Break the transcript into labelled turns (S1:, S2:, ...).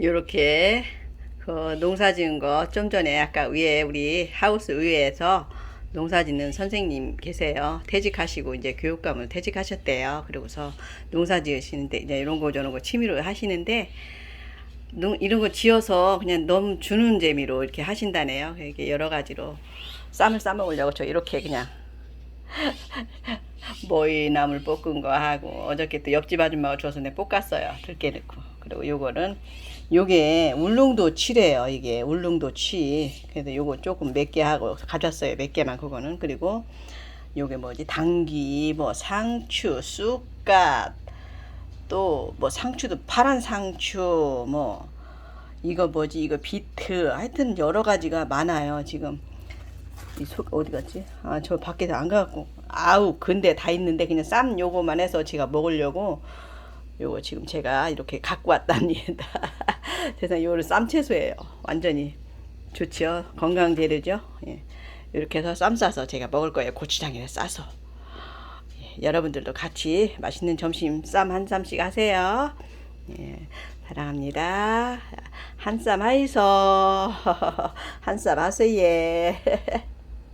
S1: 요렇게 그 농사 지은 거 좀 전에 아까 위에 우리 하우스 위에서 농사 짓는 선생님 계세요. 퇴직하시고 이제 교육감을 퇴직하셨대요. 그러고서 농사 지으시는데 이제 이런 거 저런 거 취미로 하시는데 농, 이런 거 지어서 그냥 너무 주는 재미로 이렇게 하신다네요. 이렇게 여러 가지로 쌈을 싸 먹으려고 저 이렇게 그냥 모이나물 볶은 거 하고 어저께 또 옆집 아줌마가 줘서 내 볶았어요. 들깨 넣고. 그리고 요거는 요게 울릉도 치래요. 이게 울릉도 치. 그래서 요거 조금 몇 개 하고 가졌어요. 몇 개만 그거는. 그리고 요게 뭐지? 당귀, 뭐 상추, 쑥갓, 또 뭐 상추도 파란 상추, 뭐 이거 뭐지? 이거 비트. 하여튼 여러 가지가 많아요. 지금 이 속 어디 갔지? 아 저 밖에서 안 가갖고 아우 근데 다 있는데 그냥 쌈 요거만 해서 제가 먹으려고 요거 지금 제가 이렇게 갖고 왔답니다. 세상 요거는 쌈채소예요. 완전히 좋죠. 건강 재료죠. 예. 이렇게 해서 쌈 싸서 제가 먹을 거예요. 고추장에 싸서. 예. 여러분들도 같이 맛있는 점심 쌈 한 쌈씩 하세요. 예. 사랑합니다. 한쌈 하이소. 한쌈 하세요.